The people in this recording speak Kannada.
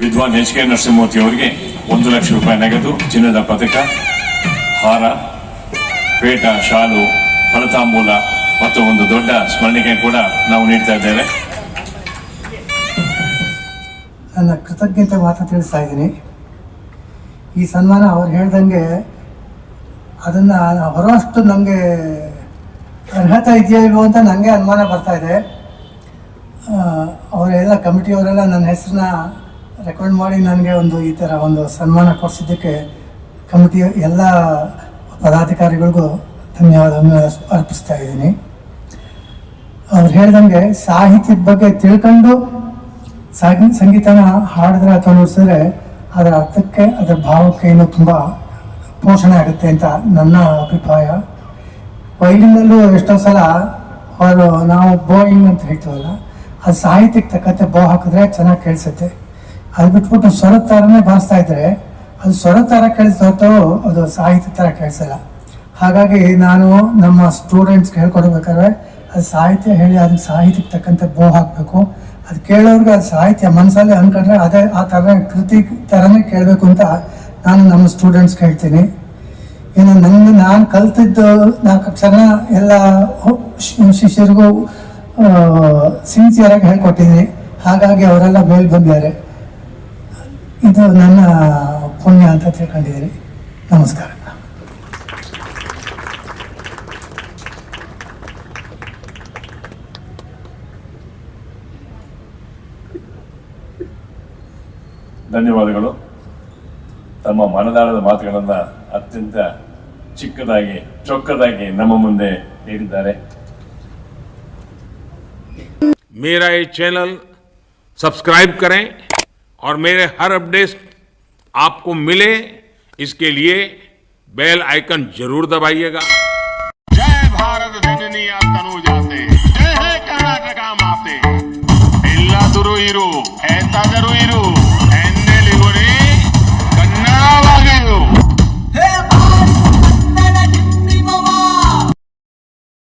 ವಿದ್ವಾನ್ ಎಚ್ ಕೆ ನರಸಿಂಹಮೂರ್ತಿ ಅವರಿಗೆ ಒಂದು ಲಕ್ಷ ರೂಪಾಯಿ ನಗದು, ಚಿನ್ನದ ಪದಕ, ಹಾರ, ಪೇಟ, ಶಾಲು, ಫಲತಾಂಬೂಲ ಮತ್ತು ಒಂದು ದೊಡ್ಡ ಸ್ಮರಣಿಕೆ ಕೂಡ ನಾವು ನೀಡ್ತಾ ಇದ್ದೇವೆ. ನನ್ನ ಕೃತಜ್ಞತೆ ಮಾತ್ರ ತಿಳಿಸ್ತಾ ಇದ್ದೀನಿ. ಈ ಸನ್ಮಾನ ಅವ್ರು ಹೇಳ್ದಂಗೆ ಅದನ್ನು ಬರೋಷ್ಟು ನನಗೆ ಅರ್ಹತೆ ಇದೆಯಾ ಇಲ್ವೋ ಅಂತ ನನಗೆ ಅನುಮಾನ ಬರ್ತಾ ಇದೆ. ಅವರೆಲ್ಲ ಕಮಿಟಿಯವರೆಲ್ಲ ನನ್ನ ಹೆಸರನ್ನ ರೆಕಮೆಂಡ್ ಮಾಡಿ ನನಗೆ ಒಂದು ಈ ಥರ ಒಂದು ಸನ್ಮಾನ ಕೊಡಿಸಿದ್ದಕ್ಕೆ ಕಮಿಟಿಯ ಎಲ್ಲ ಪದಾಧಿಕಾರಿಗಳಿಗೂ ಧನ್ಯವಾದವನ್ನು ಅರ್ಪಿಸ್ತಾ ಇದ್ದೀನಿ. ಅವ್ರು ಹೇಳ್ದಂಗೆ ಸಾಹಿತ್ಯದ ಬಗ್ಗೆ ತಿಳ್ಕೊಂಡು ಸಾಗಿ, ಸಂಗೀತನ ಹಾಡಿದ್ರೆ ಅಥವಾ ಅದರ ಅರ್ಥಕ್ಕೆ, ಅದರ ಭಾವಕ್ಕೆ ಇನ್ನೂ ತುಂಬ ಪೋಷಣೆ ಆಗುತ್ತೆ ಅಂತ ನನ್ನ ಅಭಿಪ್ರಾಯ. ವೈಲಿನಲ್ಲೂ ಎಷ್ಟೋ ಸಲ ಅವರು ನಾವು ಬೋಯಿಂಗ್ ಅಂತ ಹೇಳ್ತೀವಲ್ಲ, ಅದು ಸಾಹಿತ್ಯಕ್ಕೆ ತಕ್ಕಂತೆ ಬೋ ಹಾಕಿದ್ರೆ ಚೆನ್ನಾಗಿ ಕೇಳಿಸುತ್ತೆ. ಅದು ಬಿಟ್ಬಿಟ್ಟು ಸ್ವರ ಥರನೇ ಬಾರಿಸ್ತಾ ಇದ್ರೆ, ಅದು ಸ್ವರ ಥರ ಕಳಿಸ್ ಅದು ಸಾಹಿತ್ಯ ಥರ ಕೇಳಿಸಲ್ಲ. ಹಾಗಾಗಿ ನಾನು ನಮ್ಮ ಸ್ಟೂಡೆಂಟ್ಸ್ಗೆ ಹೇಳ್ಕೊಡ್ಬೇಕಾದ್ರೆ, ಅದು ಸಾಹಿತ್ಯ ಹೇಳಿ ಅದಕ್ಕೆ ಸಾಹಿತ್ಯಕ್ಕೆ ತಕ್ಕಂತೆ ಬೋ ಹಾಕಬೇಕು. ಅದು ಕೇಳೋರ್ಗೆ ಅದು ಸಾಹಿತ್ಯ ಮನಸ್ಸಲ್ಲಿ ಅನ್ಕೊಂಡ್ರೆ ಅದೇ ಆ ಥರ ಕೃತಿ ಥರನೇ ಕೇಳಬೇಕು ಅಂತ ನಾನು ನಮ್ಮ ಸ್ಟೂಡೆಂಟ್ಸ್ಗೆ ಹೇಳ್ತೀನಿ. ಇನ್ನು ನನ್ನ ನಾನು ಕಲ್ತಿದ್ದು ನಾಲ್ಕು ಅಕ್ಷರ ಎಲ್ಲ ಶಿಷ್ಯರಿಗೂ ಸಿನ್ಸಿಯರಾಗಿ ಹೇಳ್ಕೊಟ್ಟಿದ್ದೀನಿ. ಹಾಗಾಗಿ ಅವರೆಲ್ಲ ಮೇಲೆ ಬಂದಿದ್ದಾರೆ. ಇದು ನನ್ನ ಪುಣ್ಯ ಅಂತ ತಿಳ್ಕೊಂಡಿದ್ದೀನಿ ನಮಸ್ಕಾರ ಧನ್ಯವಾದಗಳು ತಮ್ಮ ಮನದಾಳದ ಮಾತುಗಳನ್ನ ಅತ್ಯಂತ ಚಿಕ್ಕದಾಗಿ ಚೊಕ್ಕದಾಗಿ ನಮ್ಮ ಮುಂದೆ ನೀಡಿದ್ದಾರೆ मेरा ये चैनल सब्सक्राइब करें और मेरे हर अपडेट आपको मिले, इसके लिए बेल आइकन ज़रूर दबाइएगा। जय भारत जय है कर्नाटका माते। इल्ला दुरु इरु ऐता दरु इरु